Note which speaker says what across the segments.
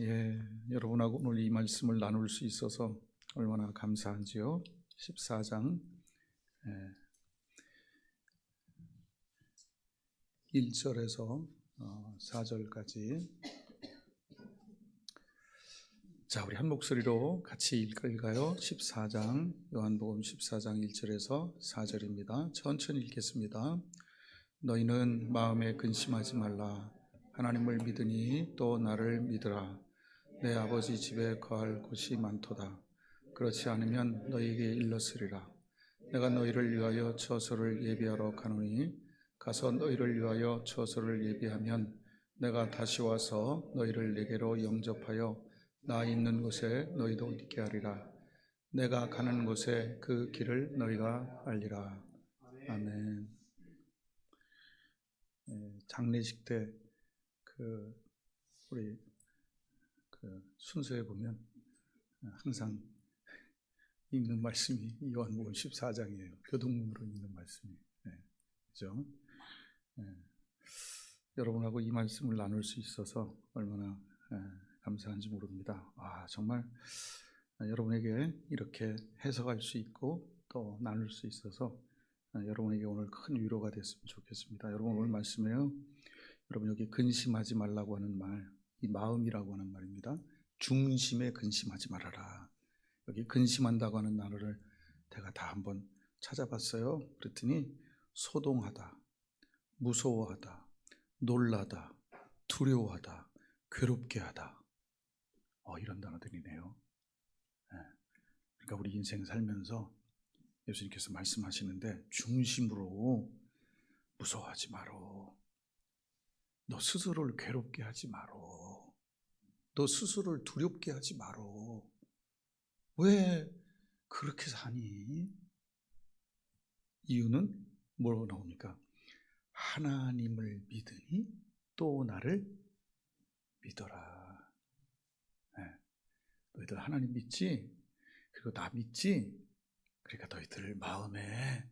Speaker 1: 예, 여러분하고 오늘 이 말씀을 나눌 수 있어서 얼마나 감사한지요. 14장 예, 1절에서 어, 4절까지 자, 우리 한 목소리로 같이 읽을까요? 14장 요한복음 14장 1절에서 4절입니다. 천천히 읽겠습니다. 너희는 마음에 근심하지 말라. 하나님을 믿으니 또 나를 믿으라. 내 아버지 집에 거할 곳이 많도다. 그렇지 않으면 너희에게 일렀으리라. 내가 너희를 위하여 처소를 예비하러 가노니 가서 너희를 위하여 처소를 예비하면 내가 다시 와서 너희를 내게로 영접하여 나 있는 곳에 너희도 있게 하리라. 내가 가는 곳에 그 길을 너희가 알리라. 아멘. 예, 장례식 때 그 우리 그 순서에 보면 항상 읽는 말씀이 요한복음 14장이에요. 교동문으로 읽는 말씀이. 예, 그죠? 예, 여러분하고 이 말씀을 나눌 수 있어서 얼마나 예, 감사한지 모릅니다. 아, 정말 여러분에게 이렇게 해석할 수 있고 또 나눌 수 있어서 여러분에게 오늘 큰 위로가 됐으면 좋겠습니다. 여러분 오늘 말씀에요. 여러분 여기 근심하지 말라고 하는 말, 이 마음이라고 하는 말입니다. 중심에 근심하지 말아라. 여기 근심한다고 하는 단어를 제가 다 한번 찾아봤어요. 그랬더니 소동하다, 무서워하다, 놀라다, 두려워하다, 괴롭게 하다. 어, 이런 단어들이네요. 예. 그러니까 우리 인생 살면서 예수님께서 말씀하시는데 중심으로 무서워하지 마로. 너 스스로를 괴롭게 하지 마로. 너 스스로를 두렵게 하지 마로. 왜 그렇게 사니? 이유는 뭐라고 나옵니까? 하나님을 믿으니 또 나를 믿어라. 네. 너희들 하나님 믿지? 그리고 나 믿지? 그러니까 너희들 마음에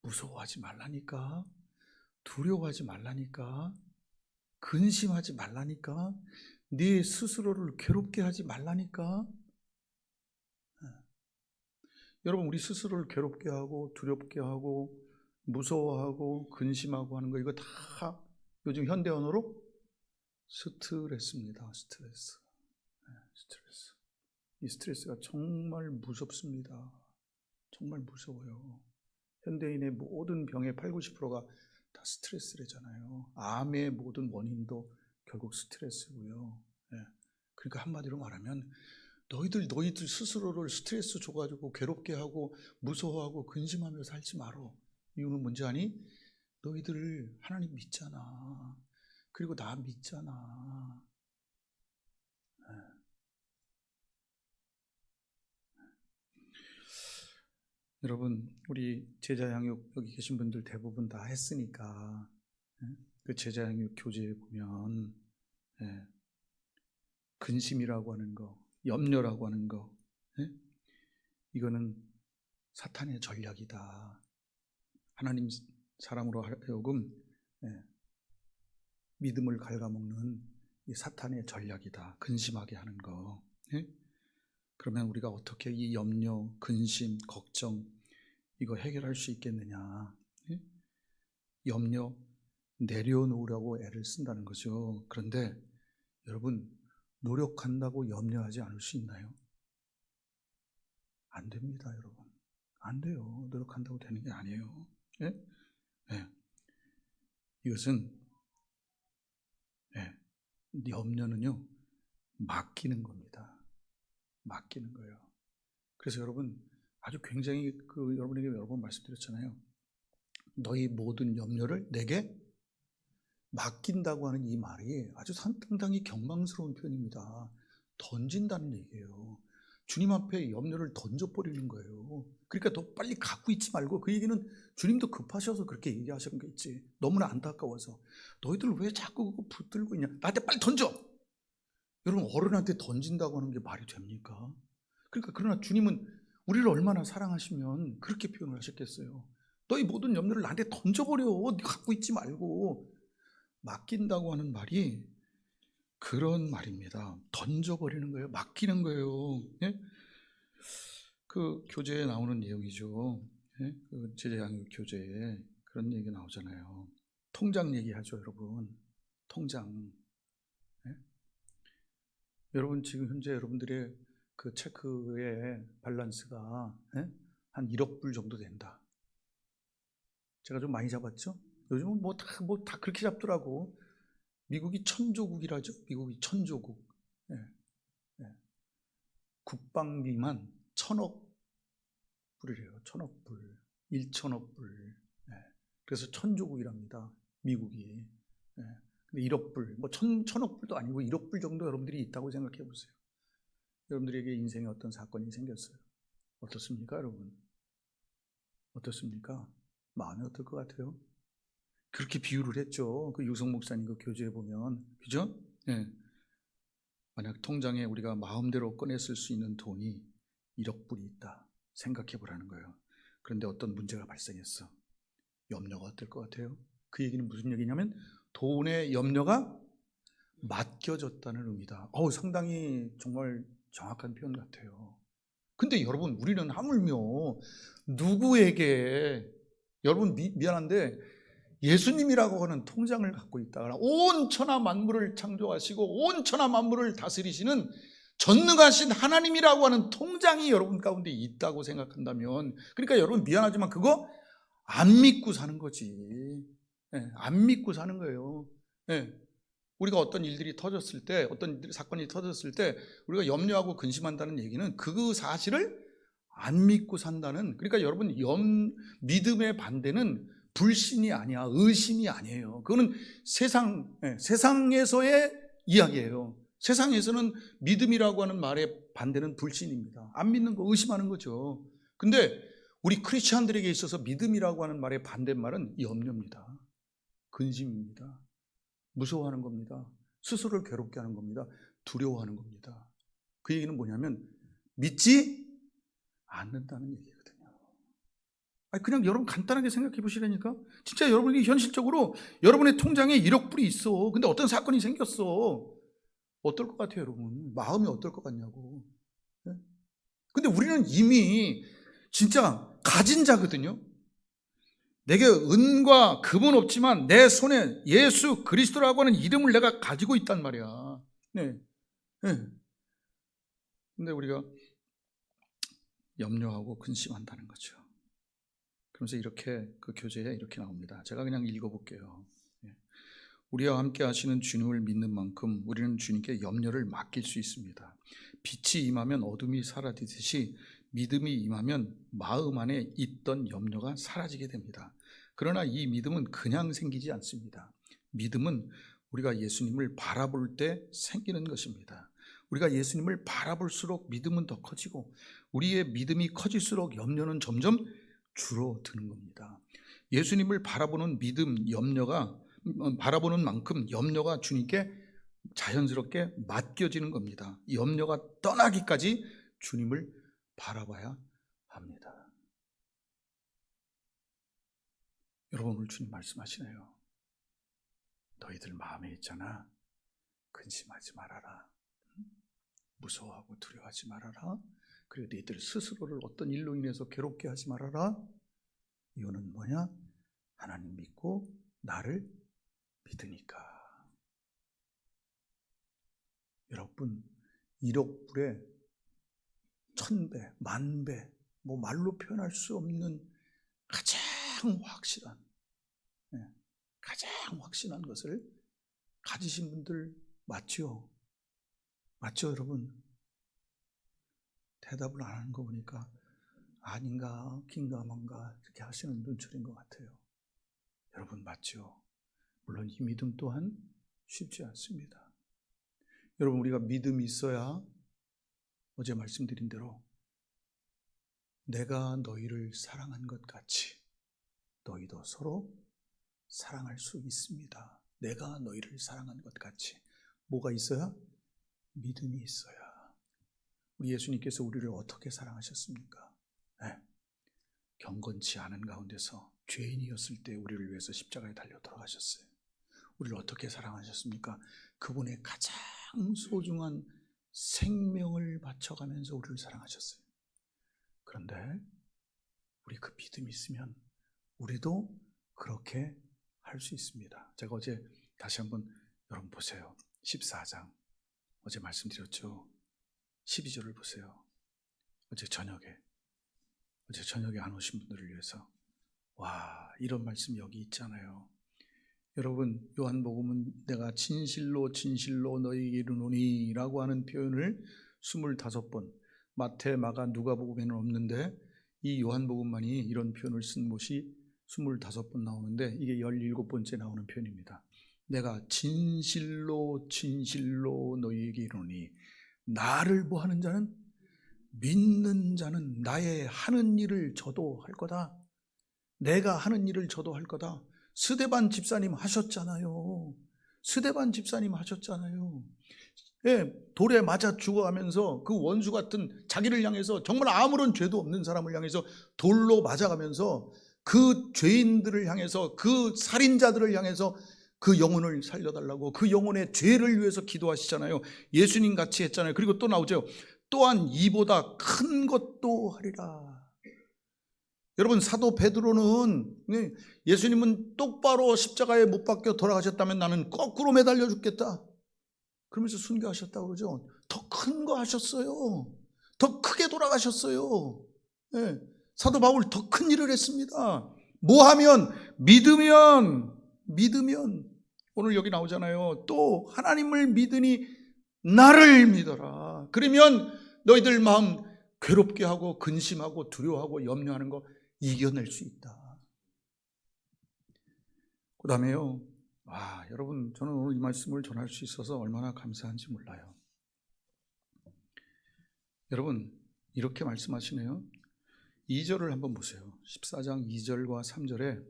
Speaker 1: 무서워하지 말라니까, 두려워하지 말라니까, 근심하지 말라니까, 네 스스로를 괴롭게 하지 말라니까. 네. 여러분 우리 스스로를 괴롭게 하고 두렵게 하고 무서워하고 근심하고 하는 거 이거 다 요즘 현대 언어로 스트레스입니다. 스트레스. 네, 스트레스. 이 스트레스가 정말 무섭습니다. 정말 무서워요. 현대인의 모든 병의 8, 90%가 다 스트레스래잖아요. 암의 모든 원인도 결국 스트레스고요. 예. 그러니까 한마디로 말하면 너희들 너희들 스스로를 스트레스 줘가지고 괴롭게 하고 무서워하고 근심하며 살지 말어. 이유는 뭔지 아니? 너희들 하나님 믿잖아. 그리고 나 믿잖아. 여러분, 우리 제자 양육 여기 계신 분들 대부분 다 했으니까 예? 그 제자 양육 교재에 보면 예, 근심이라고 하는 거, 염려라고 하는 거, 예? 이거는 사탄의 전략이다. 하나님 사람으로 하여금 예, 믿음을 갉아먹는 이 사탄의 전략이다. 근심하게 하는 거. 예? 그러면 우리가 어떻게 이 염려, 근심, 걱정 이거 해결할 수 있겠느냐? 예? 염려 내려놓으려고 애를 쓴다는 거죠. 그런데 여러분 노력한다고 염려하지 않을 수 있나요? 안 됩니다, 여러분. 안 돼요. 노력한다고 되는 게 아니에요. 예? 예. 이것은 예. 염려는요 맡기는 겁니다. 맡기는 거예요. 그래서 여러분 아주 굉장히 그 여러분에게 여러 번 말씀드렸잖아요. 너희 모든 염려를 내게 맡긴다고 하는 이 말이 아주 상당히 경망스러운 표현입니다. 던진다는 얘기예요. 주님 앞에 염려를 던져버리는 거예요. 그러니까 더 빨리 갖고 있지 말고 그 얘기는 주님도 급하셔서 그렇게 얘기하시는 게 있지. 너무나 안타까워서. 너희들 왜 자꾸 그거 붙들고 있냐. 나한테 빨리 던져! 여러분, 어른한테 던진다고 하는 게 말이 됩니까? 그러니까 그러나 주님은 우리를 얼마나 사랑하시면 그렇게 표현을 하셨겠어요. 너희 모든 염려를 나한테 던져버려. 네 갖고 있지 말고. 맡긴다고 하는 말이 그런 말입니다. 던져버리는 거예요. 맡기는 거예요. 예? 그 교재에 나오는 내용이죠. 예? 그 제자양육 교재에 그런 얘기 나오잖아요. 통장 얘기하죠, 여러분. 통장. 예? 여러분 지금 현재 여러분들의 그 체크의 밸런스가 예? 한 1억 불 정도 된다. 제가 좀 많이 잡았죠? 요즘은 뭐다 뭐 다 그렇게 잡더라고. 미국이 천조국이라죠. 미국이 천조국. 예. 예. 국방비만 천억 불이래요. 천억 불, 일천억 불. 예. 그래서 천조국이랍니다. 미국이. 예. 근데 1억 불, 뭐 천, 천억 불도 아니고 1억 불 정도 여러분들이 있다고 생각해 보세요. 여러분들에게 인생에 어떤 사건이 생겼어요. 어떻습니까, 여러분? 어떻습니까? 마음이 어떨 것 같아요? 그렇게 비유를 했죠. 그 유성 목사님 그 교재에 보면. 그죠? 예. 만약 통장에 우리가 마음대로 꺼냈을 수 있는 돈이 1억 불이 있다. 생각해 보라는 거예요. 그런데 어떤 문제가 발생했어. 염려가 어떨 것 같아요? 그 얘기는 무슨 얘기냐면 돈의 염려가 맡겨졌다는 의미다. 어우, 상당히 정말 정확한 표현 같아요. 근데 여러분, 우리는 하물며 누구에게, 여러분 미, 미안한데, 예수님이라고 하는 통장을 갖고 있다. 온 천하 만물을 창조하시고 온 천하 만물을 다스리시는 전능하신 하나님이라고 하는 통장이 여러분 가운데 있다고 생각한다면, 그러니까 여러분 미안하지만 그거 안 믿고 사는 거지. 예, 안 믿고 사는 거예요. 예. 우리가 어떤 일들이 터졌을 때, 어떤 사건이 터졌을 때, 우리가 염려하고 근심한다는 얘기는 그 사실을 안 믿고 산다는, 그러니까 여러분, 염, 믿음의 반대는 불신이 아니야, 의심이 아니에요. 그거는 세상, 예, 세상에서의 이야기예요. 세상에서는 믿음이라고 하는 말의 반대는 불신입니다. 안 믿는 거, 의심하는 거죠. 근데 우리 크리스찬들에게 있어서 믿음이라고 하는 말의 반대말은 염려입니다. 근심입니다. 무서워하는 겁니다. 스스로를 괴롭게 하는 겁니다. 두려워하는 겁니다. 그 얘기는 뭐냐면 믿지 않는다는 얘기거든요. 아니 그냥 여러분 간단하게 생각해 보시라니까. 진짜 여러분이 현실적으로 여러분의 통장에 1억 불이 있어. 근데 어떤 사건이 생겼어. 어떨 것 같아요, 여러분? 마음이 어떨 것 같냐고. 네? 근데 우리는 이미 진짜 가진 자거든요. 내게 은과 금은 없지만 내 손에 예수 그리스도라고 하는 이름을 내가 가지고 있단 말이야. 네. 네. 근데 우리가 염려하고 근심한다는 거죠. 그러면서 이렇게 그 교재에 이렇게 나옵니다. 제가 그냥 읽어볼게요. 네. 우리와 함께 하시는 주님을 믿는 만큼 우리는 주님께 염려를 맡길 수 있습니다. 빛이 임하면 어둠이 사라지듯이 믿음이 임하면 마음 안에 있던 염려가 사라지게 됩니다. 그러나 이 믿음은 그냥 생기지 않습니다. 믿음은 우리가 예수님을 바라볼 때 생기는 것입니다. 우리가 예수님을 바라볼수록 믿음은 더 커지고 우리의 믿음이 커질수록 염려는 점점 줄어드는 겁니다. 예수님을 바라보는 믿음, 염려가 바라보는 만큼 염려가 주님께 자연스럽게 맡겨지는 겁니다. 염려가 떠나기까지 주님을 바라봐야 합니다. 여러분 오늘 주님 말씀하시네요. 너희들 마음에 있잖아. 근심하지 말아라. 무서워하고 두려워하지 말아라. 그리고 너희들 스스로를 어떤 일로 인해서 괴롭게 하지 말아라. 이거는 뭐냐? 하나님 믿고 나를 믿으니까. 여러분 1억 불에 천배, 만배, 뭐 말로 표현할 수 없는 가장 확실한, 예, 가장 확신한 것을 가지신 분들 맞죠? 맞죠, 여러분? 대답을 안 하는 거 보니까 아닌가, 긴가만가 이렇게 하시는 눈초리인 것 같아요. 여러분 맞죠? 물론 이 믿음 또한 쉽지 않습니다. 여러분 우리가 믿음이 있어야 어제 말씀드린 대로 내가 너희를 사랑한 것 같이 너희도 서로 사랑할 수 있습니다. 내가 너희를 사랑한 것 같이 뭐가 있어야? 믿음이 있어야. 우리 예수님께서 우리를 어떻게 사랑하셨습니까? 네. 경건치 않은 가운데서 죄인이었을 때 우리를 위해서 십자가에 달려 돌아가셨어요. 우리를 어떻게 사랑하셨습니까? 그분의 가장 소중한 생명을 바쳐가면서 우리를 사랑하셨어요. 그런데 우리 그 믿음이 있으면 우리도 그렇게 할 수 있습니다. 제가 어제 다시 한번 여러분 보세요. 14장. 어제 말씀드렸죠. 12절을 보세요. 어제 저녁에. 어제 저녁에 안 오신 분들을 위해서. 와, 이런 말씀 여기 있잖아요. 여러분, 요한복음은 내가 진실로 진실로 너희에게 이르노니 라고 하는 표현을 25번, 마태, 마가, 누가복음에는 없는데 이 요한복음만이 이런 표현을 쓴 곳이 25번 나오는데 이게 17번째 나오는 표현입니다. 내가 진실로 진실로 너희에게 이르노니 나를 뭐 하는 자는 믿는 자는 나의 하는 일을 저도 할 거다. 내가 하는 일을 저도 할 거다. 스데반 집사님 하셨잖아요. 스데반 집사님 하셨잖아요. 예, 돌에 맞아 죽어가면서 그 원수 같은 자기를 향해서 정말 아무런 죄도 없는 사람을 향해서 돌로 맞아가면서 그 죄인들을 향해서 그 살인자들을 향해서 그 영혼을 살려달라고 그 영혼의 죄를 위해서 기도하시잖아요. 예수님 같이 했잖아요. 그리고 또 나오죠. 또한 이보다 큰 것도 하리라. 여러분 사도 베드로는 네, 예수님은 똑바로 십자가에 못 박혀 돌아가셨다면 나는 거꾸로 매달려 죽겠다. 그러면서 순교하셨다고 그러죠. 더 큰 거 하셨어요. 더 크게 돌아가셨어요. 네, 사도 바울 더 큰 일을 했습니다. 뭐 하면 믿으면 믿으면 오늘 여기 나오잖아요. 또 하나님을 믿으니 나를 믿어라. 그러면 너희들 마음 괴롭게 하고 근심하고 두려워하고 염려하는 거 이겨낼 수 있다. 그 다음에요. 와, 여러분, 저는 오늘 이 말씀을 전할 수 있어서 얼마나 감사한지 몰라요. 여러분, 이렇게 말씀하시네요. 2절을 한번 보세요. 14장 2절과 3절에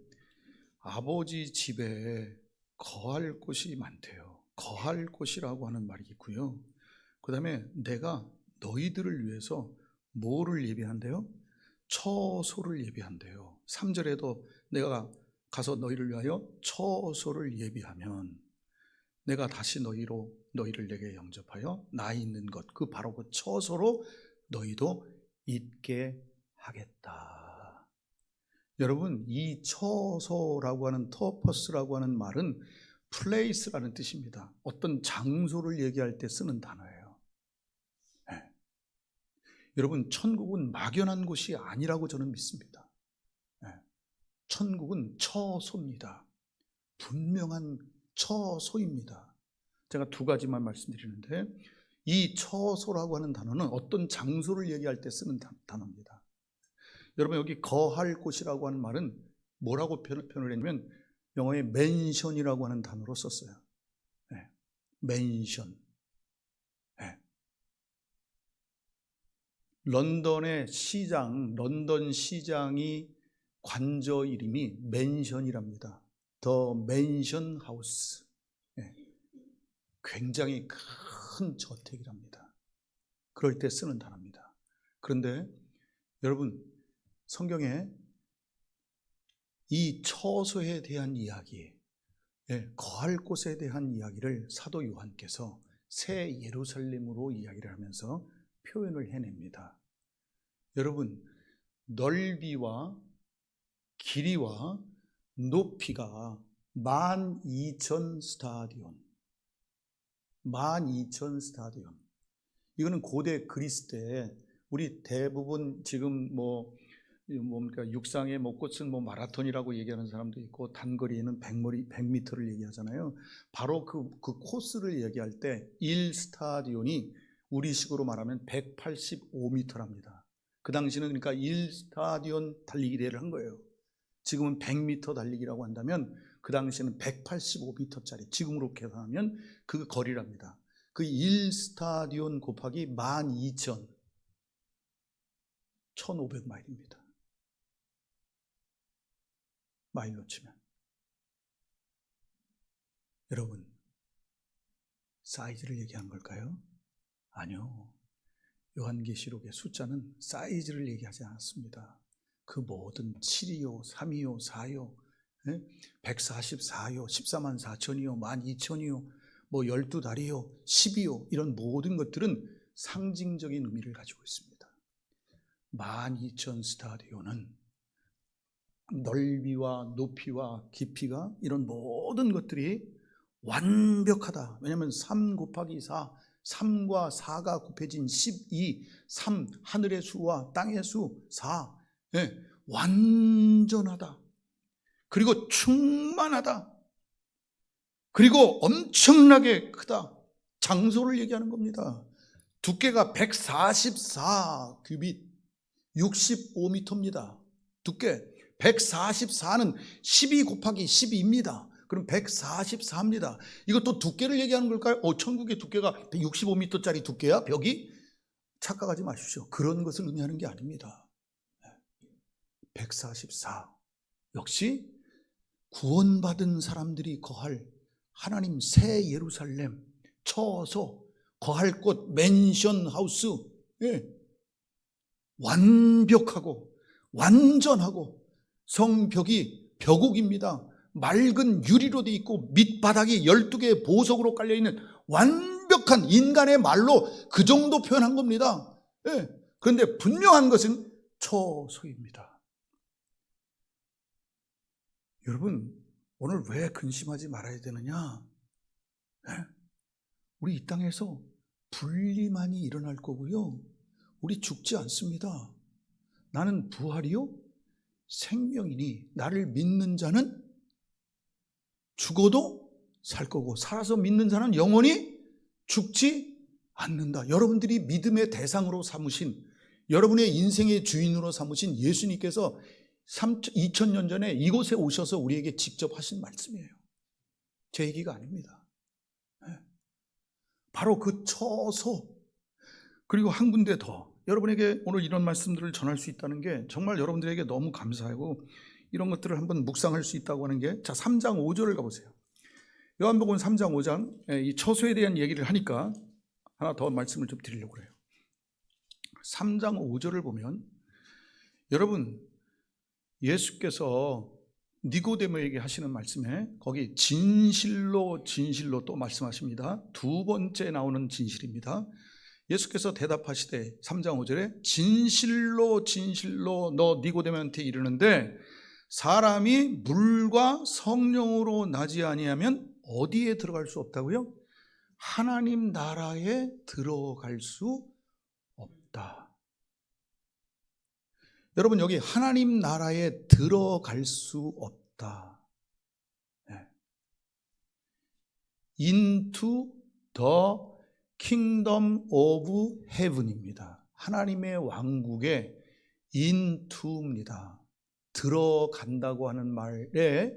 Speaker 1: 아버지 집에 거할 곳이 많대요. 거할 곳이라고 하는 말이 있고요. 그 다음에 내가 너희들을 위해서 뭐를 예비한대요? 처소를 예비한대요. 3절에도 내가 가서 너희를 위하여 처소를 예비하면 내가 다시 너희로 너희를 내게 영접하여 나 있는 것 그 바로 그 처소로 너희도 있게 하겠다. 여러분 이 처소라고 하는 터퍼스라고 하는 말은 플레이스라는 뜻입니다. 어떤 장소를 얘기할 때 쓰는 단어예요. 네. 여러분 천국은 막연한 곳이 아니라고 저는 믿습니다. 네. 천국은 처소입니다. 분명한 처소입니다. 제가 두 가지만 말씀드리는데 이 처소라고 하는 단어는 어떤 장소를 얘기할 때 쓰는 단어입니다. 여러분 여기 거할 곳이라고 하는 말은 뭐라고 표현을 했냐면 영어의 맨션이라고 하는 단어로 썼어요. 네. 맨션. 네. 런던의 시장, 런던 시장이 관저 이름이 맨션이랍니다. 더 맨션 하우스. 네. 굉장히 큰 저택이랍니다. 그럴 때 쓰는 단어입니다. 그런데 여러분 성경에 이 처소에 대한 이야기, 예, 거할 곳에 대한 이야기를 사도 요한께서 새 예루살렘으로 이야기를 하면서 표현을 해냅니다. 여러분, 넓이와 길이와 높이가 12,000 스타디온. 12,000 스타디온. 이거는 고대 그리스 때 우리 대부분 지금 뭐 뭡니까 육상의 뭐 꽃은 뭐 마라톤이라고 얘기하는 사람도 있고 단거리에는 100머리 100m를 얘기하잖아요. 바로 그, 그 코스를 얘기할 때 1 스타디온이 우리식으로 말하면 185m랍니다. 그 당시는 그러니까 1스타디온 달리기 대회를 한 거예요. 지금은 100m 달리기라고 한다면 그 당시에는 185m짜리 지금으로 계산하면 그 거리랍니다. 그 1스타디온 곱하기 12,000 1500마일입니다. 마일로 치면. 여러분, 사이즈를 얘기한 걸까요? 아니요. 요한계시록의 숫자는 사이즈를 얘기하지 않았습니다. 그 모든 7이요, 3이요, 4요, 144요, 14만 4천이요, 1만 2천이요, 뭐 12달이요, 10이요, 이런 모든 것들은 상징적인 의미를 가지고 있습니다. 12,000 스타디오는 넓이와 높이와 깊이가 이런 모든 것들이 완벽하다. 왜냐하면 3 곱하기 4, 3과 4가 곱해진 12, 3 하늘의 수와 땅의 수 4, 예, 완전하다. 그리고 충만하다. 그리고 엄청나게 크다. 장소를 얘기하는 겁니다. 두께가 144 규빗, 65m입니다. 두께 144는 12 곱하기 12입니다. 그럼 144입니다. 이것도 두께를 얘기하는 걸까요? 어, 천국의 두께가 65m짜리 두께야? 벽이? 착각하지 마십시오. 그런 것을 의미하는 게 아닙니다. 144. 역시 구원받은 사람들이 거할 하나님 새 예루살렘, 처소, 거할 곳, 맨션 하우스, 예. 완벽하고, 완전하고, 성벽이 벽옥입니다. 맑은 유리로 돼 있고 밑바닥이 12개의 보석으로 깔려 있는 완벽한 인간의 말로 그 정도 표현한 겁니다. 예. 그런데 분명한 것은 처소입니다. 여러분, 오늘 왜 근심하지 말아야 되느냐? 예? 우리 이 땅에서 분리만이 일어날 거고요. 우리 죽지 않습니다. 나는 부활이요? 생명이니 나를 믿는 자는 죽어도 살 거고 살아서 믿는 자는 영원히 죽지 않는다. 여러분들이 믿음의 대상으로 삼으신 여러분의 인생의 주인으로 삼으신 예수님께서 2000년 전에 이곳에 오셔서 우리에게 직접 하신 말씀이에요. 제 얘기가 아닙니다. 네. 바로 그 처소 그리고 한 군데 더 여러분에게 오늘 이런 말씀들을 전할 수 있다는 게 정말 여러분들에게 너무 감사하고 이런 것들을 한번 묵상할 수 있다고 하는 게 자, 3장 5절을 가보세요. 요한복음 3장 5장 예, 이 처소에 대한 얘기를 하니까 하나 더 말씀을 좀 드리려고 해요. 3장 5절을 보면 여러분 예수께서 니고데모에게 하시는 말씀에 거기 진실로 진실로 또 말씀하십니다. 두 번째 나오는 진실입니다. 예수께서 대답하시되 3장 5절에 진실로 진실로 너 니고데모한테 이르는데 사람이 물과 성령으로 나지 아니하면 어디에 들어갈 수 없다고요? 하나님 나라에 들어갈 수 없다. 여러분 여기 하나님 나라에 들어갈 수 없다. 네. Into the kingdom of heaven입니다. 하나님의 왕국에 into입니다. 들어간다고 하는 말에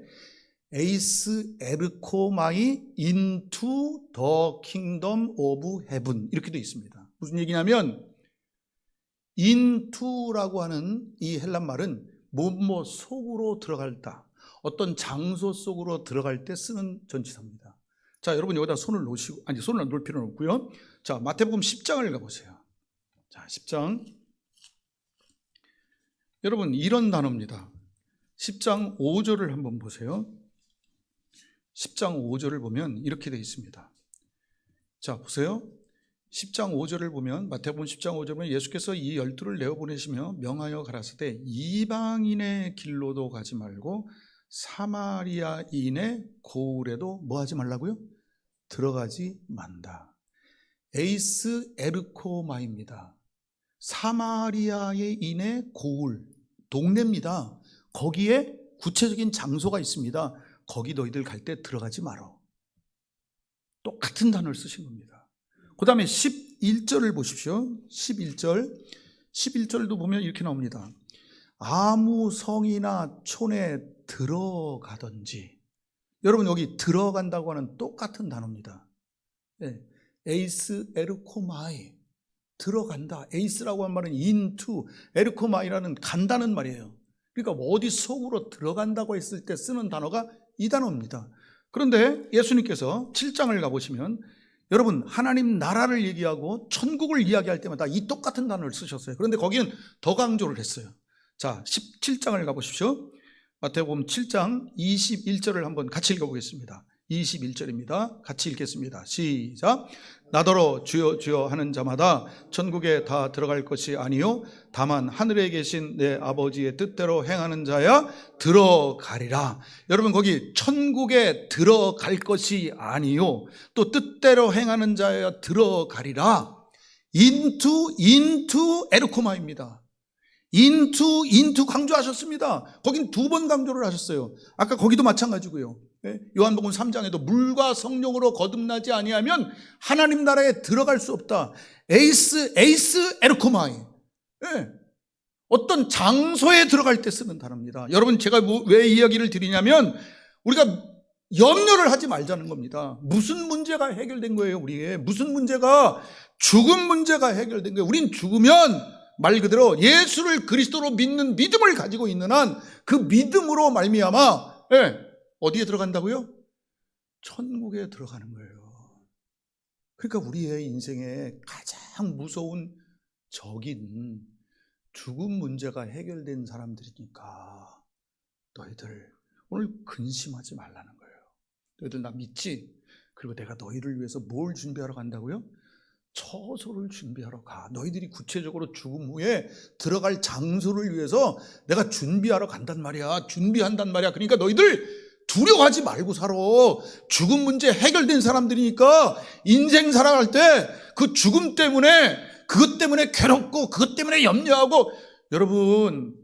Speaker 1: 에이스 에르코마이 into the kingdom of heaven 이렇게 되어 있습니다. 무슨 얘기냐면 into라고 하는 이 헬란 말은 뭐뭐 속으로 들어갈다. 어떤 장소 속으로 들어갈 때 쓰는 전치사입니다. 자, 여러분 여기다 손을 놓으시고 아니 손을 놓을 필요는 없고요. 자, 마태복음 10장을 가 보세요. 자, 10장. 여러분 이런 단어입니다. 10장 5절을 한번 보세요. 10장 5절을 보면 이렇게 되어 있습니다. 자, 보세요. 10장 5절을 보면 마태복음 10장 5절에 보면 예수께서 이 열두를 내어 보내시며 명하여 가라사대 이방인의 길로도 가지 말고 사마리아인의 고을에도 뭐 하지 말라고요? 들어가지 만다. 에이스 에르코마입니다. 사마리아의 인의 고을 동네입니다. 거기에 구체적인 장소가 있습니다. 거기 너희들 갈 때 들어가지 말어. 똑같은 단어를 쓰신 겁니다. 그 다음에 11절을 보십시오. 11절. 11절도 보면 이렇게 나옵니다. 아무 성이나 촌에 들어가든지. 여러분, 여기 들어간다고 하는 똑같은 단어입니다. 네. 에이스 에르코마이. 들어간다. 에이스라고 한 말은 인투, 에르코마이라는 간다는 말이에요. 그러니까 뭐 어디 속으로 들어간다고 했을 때 쓰는 단어가 이 단어입니다. 그런데 예수님께서 7장을 가보시면 여러분 하나님 나라를 얘기하고 천국을 이야기할 때마다 이 똑같은 단어를 쓰셨어요. 그런데 거기는 더 강조를 했어요. 자, 17장을 가보십시오. 마태복음 7장 21절을 한번 같이 읽어보겠습니다. 21절입니다. 같이 읽겠습니다. 시작. 나더러 주여 주여 하는 자마다 천국에 다 들어갈 것이 아니요 다만 하늘에 계신 내 아버지의 뜻대로 행하는 자야 들어가리라. 여러분 거기 천국에 들어갈 것이 아니요 또 뜻대로 행하는 자야 들어가리라. 인투 인투 에르코마입니다. 인투 인투 강조하셨습니다. 거긴 두 번 강조를 하셨어요. 아까 거기도 마찬가지고요. 예? 요한복음 3장에도 물과 성령으로 거듭나지 아니하면 하나님 나라에 들어갈 수 없다. 에이스 에이스 에르코마이. 예. 어떤 장소에 들어갈 때 쓰는 단어입니다. 여러분 제가 뭐- 왜 이야기를 드리냐면 우리가 염려를 하지 말자는 겁니다. 무슨 문제가 해결된 거예요, 우리의? 무슨 문제가 죽음 문제가 해결된 거예요. 우린 죽으면 말 그대로 예수를 그리스도로 믿는 믿음을 가지고 있는 한 그 믿음으로 말미암아 예, 어디에 들어간다고요? 천국에 들어가는 거예요. 그러니까 우리의 인생에 가장 무서운 적인 죽음 문제가 해결된 사람들이니까 너희들 오늘 근심하지 말라는 거예요. 너희들 나 믿지? 그리고 내가 너희를 위해서 뭘 준비하러 간다고요? 처소를 준비하러 가. 너희들이 구체적으로 죽음 후에 들어갈 장소를 위해서 내가 준비하러 간단 말이야. 준비한단 말이야. 그러니까 너희들 두려워하지 말고 살아. 죽음 문제 해결된 사람들이니까 인생 살아갈 때 그 죽음 때문에 그것 때문에 괴롭고 그것 때문에 염려하고 여러분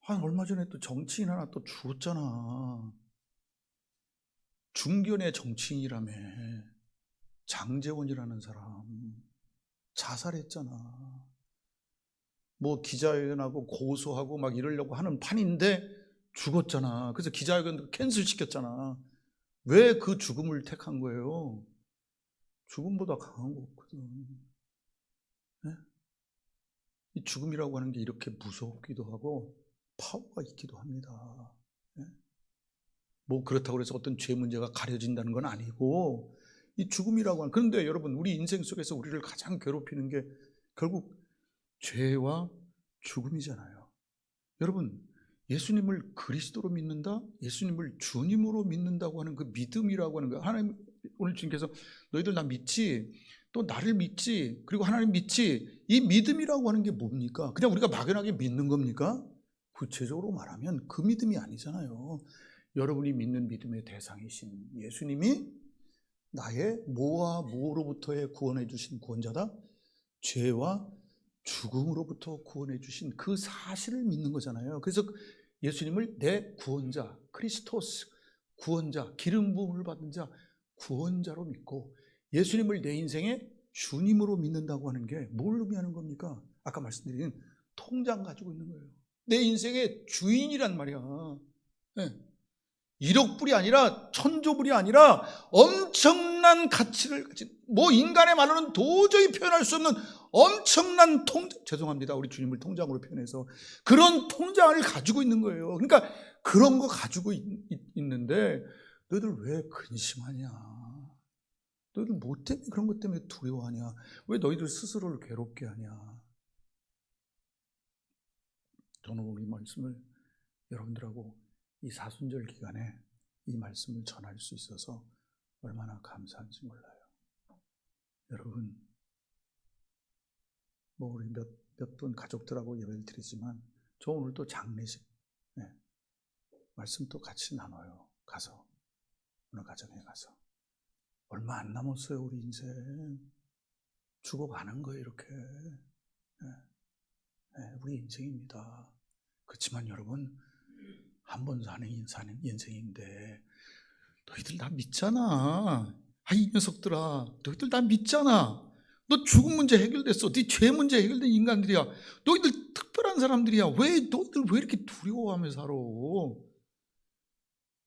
Speaker 1: 한 얼마 전에 또 정치인 하나 또 죽었잖아. 중견의 정치인이라며 장재원이라는 사람 자살했잖아. 뭐 기자회견하고 고소하고 막 이러려고 하는 판인데 죽었잖아. 그래서 기자회견 캔슬 시켰잖아. 왜 그 죽음을 택한 거예요? 죽음보다 강한 거 없거든. 네? 이 죽음이라고 하는 게 이렇게 무섭기도 하고 파워가 있기도 합니다. 네? 뭐 그렇다고 해서 어떤 죄 문제가 가려진다는 건 아니고 이 죽음이라고 하는 그런데 여러분 우리 인생 속에서 우리를 가장 괴롭히는 게 결국 죄와 죽음이잖아요. 여러분 예수님을 그리스도로 믿는다, 예수님을 주님으로 믿는다고 하는 그 믿음이라고 하는 거 하나님 오늘 주님께서 너희들 나 믿지, 또 나를 믿지, 그리고 하나님 믿지 이 믿음이라고 하는 게 뭡니까? 그냥 우리가 막연하게 믿는 겁니까? 구체적으로 말하면 그 믿음이 아니잖아요. 여러분이 믿는 믿음의 대상이신 예수님이 나의 뭐와 뭐로부터의 구원해 주신 구원자다? 죄와 죽음으로부터 구원해 주신 그 사실을 믿는 거잖아요. 그래서 예수님을 내 구원자, 크리스토스, 구원자, 기름 부음을 받은 자, 구원자로 믿고 예수님을 내 인생의 주님으로 믿는다고 하는 게 뭘 의미하는 겁니까? 아까 말씀드린 통장 가지고 있는 거예요. 내 인생의 주인이란 말이야. 네. 1억 불이 아니라 천조불이 아니라 엄청난 가치를 가진 뭐 인간의 말로는 도저히 표현할 수 없는 엄청난 통 죄송합니다 우리 주님을 통장으로 표현해서 그런 통장을 가지고 있는 거예요. 그러니까 그런 거 가지고 있, 는데 너희들 왜 근심하냐? 너희들 뭐 때문에 그런 것 때문에 두려워하냐? 왜 너희들 스스로를 괴롭게 하냐? 저는 우리 말씀을 여러분들하고 이 사순절 기간에 이 말씀을 전할 수 있어서 얼마나 감사한지 몰라요. 여러분, 뭐 우리 몇 몇 분 가족들하고 예배를 드리지만 저 오늘 또 장례식 네, 말씀 또 같이 나눠요. 가서 오늘 가정에 가서 얼마 안 남았어요 우리 인생 죽어가는 거예요 이렇게 네, 네, 우리 인생입니다. 그렇지만 여러분 한 번 사는 인사는 인생인데 너희들 나 믿잖아. 아이 녀석들아, 너희들 나 믿잖아. 너 죽음 문제 해결됐어. 네 죄 문제 해결된 인간들이야. 너희들 특별한 사람들이야. 왜 너희들 왜 이렇게 두려워하며 살아?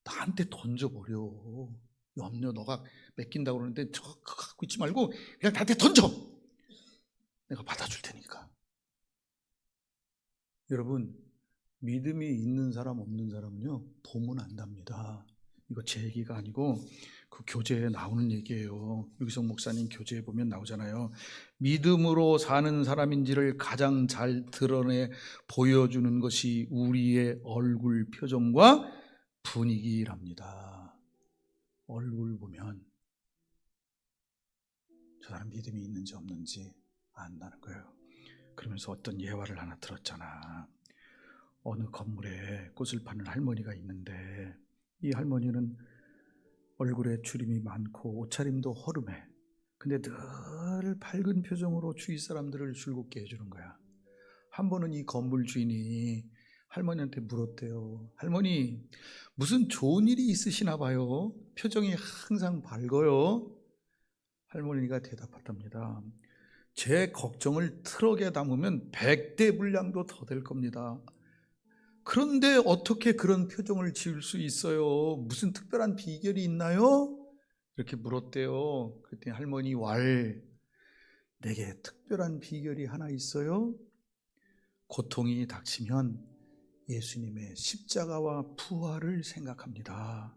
Speaker 1: 나한테 던져버려. 염려 너가 맡긴다고 그러는데 저 그거 갖고 있지 말고 그냥 나한테 던져. 내가 받아줄 테니까. 여러분 믿음이 있는 사람 없는 사람은요 보면 안답니다. 이거 제 얘기가 아니고 그 교재에 나오는 얘기예요. 유기성 목사님 교재에 보면 나오잖아요. 믿음으로 사는 사람인지를 가장 잘 드러내 보여주는 것이 우리의 얼굴 표정과 분위기랍니다. 얼굴 보면 저 사람 믿음이 있는지 없는지 안다는 거예요. 그러면서 어떤 예화를 하나 들었잖아. 어느 건물에 꽃을 파는 할머니가 있는데 이 할머니는 얼굴에 주름이 많고 옷차림도 허름해. 근데 늘 밝은 표정으로 주위 사람들을 즐겁게 해주는 거야. 한 번은 이 건물 주인이 할머니한테 물었대요. 할머니, 무슨 좋은 일이 있으시나 봐요. 표정이 항상 밝아요. 할머니가 대답했답니다. 제 걱정을 트럭에 담으면 100대 분량도 더 될 겁니다. 그런데 어떻게 그런 표정을 지을 수 있어요? 무슨 특별한 비결이 있나요? 이렇게 물었대요. 그랬더니 할머니 왈, 내게 특별한 비결이 하나 있어요? 고통이 닥치면 예수님의 십자가와 부활을 생각합니다.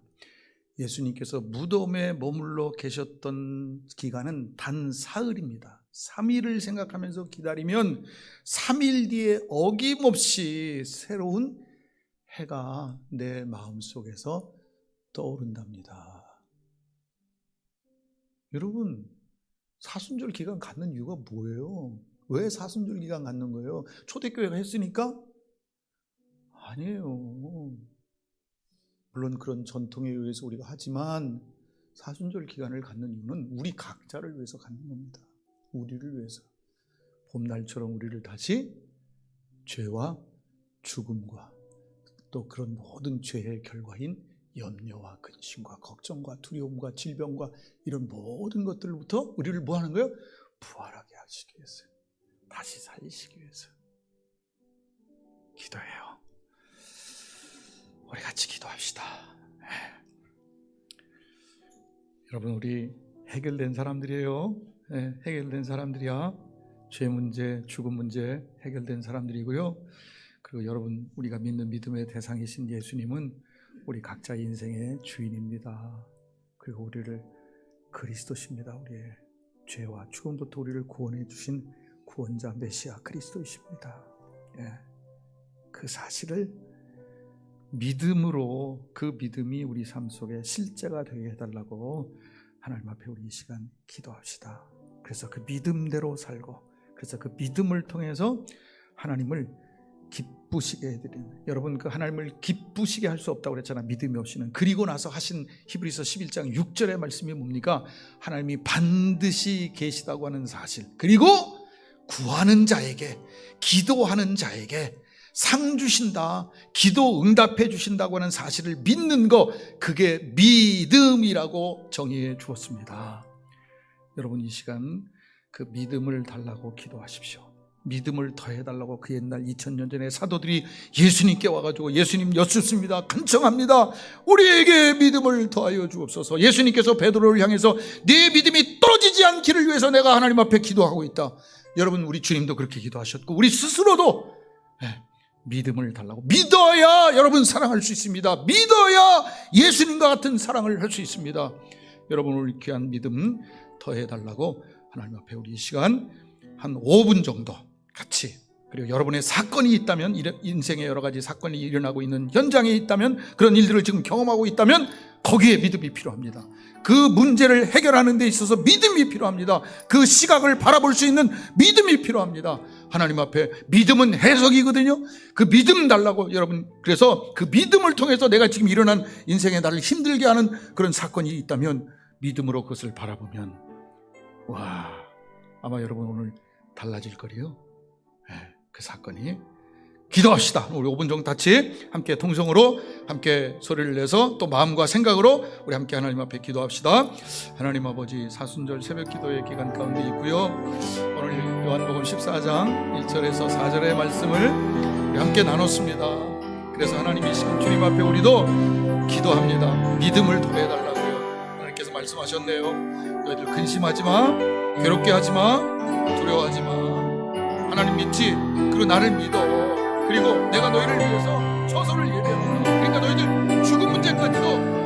Speaker 1: 예수님께서 무덤에 머물러 계셨던 기간은 단 사흘입니다. 3일을 생각하면서 기다리면 3일 뒤에 어김없이 새로운 해가 내 마음속에서 떠오른답니다. 여러분, 사순절 기간 갖는 이유가 뭐예요? 왜 사순절 기간 갖는 거예요? 초대교회가 했으니까? 아니에요. 물론 그런 전통에 의해서 우리가 하지만 사순절 기간을 갖는 이유는 우리 각자를 위해서 갖는 겁니다. 우리를 위해서. 봄날처럼 우리를 다시 죄와 죽음과 또 그런 모든 죄의 결과인 염려와 근심과 걱정과 두려움과 질병과 이런 모든 것들로부터 우리를 뭐 하는 거예요? 부활하게 하시기 위해서. 다시 살리시기 위해서. 기도해요. 우리 같이 기도합시다. 예. 여러분 우리 해결된 사람들이에요. 예, 해결된 사람들이야. 죄 문제, 죽음 문제 해결된 사람들이고요. 그리고 여러분 우리가 믿는 믿음의 대상이신 예수님은 우리 각자 인생의 주인입니다. 그리고 우리를 그리스도십니다. 우리의 죄와 죽음부터 우리를 구원해 주신 구원자 메시아 그리스도이십니다. 예. 그 사실을 믿음으로 그 믿음이 우리 삶 속에 실제가 되게 해달라고 하나님 앞에 우리 이 시간 기도합시다. 그래서 그 믿음대로 살고 그래서 그 믿음을 통해서 하나님을 기쁘시게 해드리는 여러분 그 하나님을 기쁘시게 할 수 없다고 그랬잖아 믿음이 없이는. 그리고 나서 하신 히브리서 11장 6절의 말씀이 뭡니까? 하나님이 반드시 계시다고 하는 사실. 그리고 구하는 자에게 기도하는 자에게 상 주신다 기도 응답해 주신다고 하는 사실을 믿는 거 그게 믿음이라고 정의해 주었습니다 여러분 이 시간 그 믿음을 달라고 기도하십시오 믿음을 더해달라고 그 옛날 2000년 전에 사도들이 예수님께 와가지고 예수님 여쭙습니다. 간청합니다. 우리에게 믿음을 더하여 주옵소서. 예수님께서 베드로를 향해서 네 믿음이 떨어지지 않기를 위해서 내가 하나님 앞에 기도하고 있다. 여러분 우리 주님도 그렇게 기도하셨고 우리 스스로도 예, 믿음을 달라고 믿어야 여러분 사랑할 수 있습니다. 믿어야 예수님과 같은 사랑을 할 수 있습니다. 여러분 우리 귀한 믿음 더해달라고 하나님 앞에 우리 이 시간 한 5분 정도 같이 그리고 여러분의 사건이 있다면 인생에 여러 가지 사건이 일어나고 있는 현장에 있다면 그런 일들을 지금 경험하고 있다면 거기에 믿음이 필요합니다. 그 문제를 해결하는 데 있어서 믿음이 필요합니다. 그 시각을 바라볼 수 있는 믿음이 필요합니다. 하나님 앞에 믿음은 해석이거든요. 그 믿음 달라고 여러분 그래서 그 믿음을 통해서 내가 지금 일어난 인생에 나를 힘들게 하는 그런 사건이 있다면 믿음으로 그것을 바라보면 와 아마 여러분 오늘 달라질 거리요. 네, 그 사건이 기도합시다. 우리 5분 정도 같이 함께 통성으로 함께 소리를 내서 또 마음과 생각으로 우리 함께 하나님 앞에 기도합시다. 하나님 아버지 사순절 새벽 기도의 기간 가운데 있고요. 오늘 요한복음 14장 1절에서 4절의 말씀을 함께 나눴습니다. 그래서 하나님 이 시간 주님 앞에 우리도 기도합니다. 믿음을. 하나님께서 말씀하셨네요. 너희들 근심하지 마, 괴롭게 하지 마, 두려워하지 마. 하나님 믿지? 그리고 나를 믿어. 그리고 내가 너희를 위해서 처소를 예배한다. 그러니까 너희들 죽음 문제까지도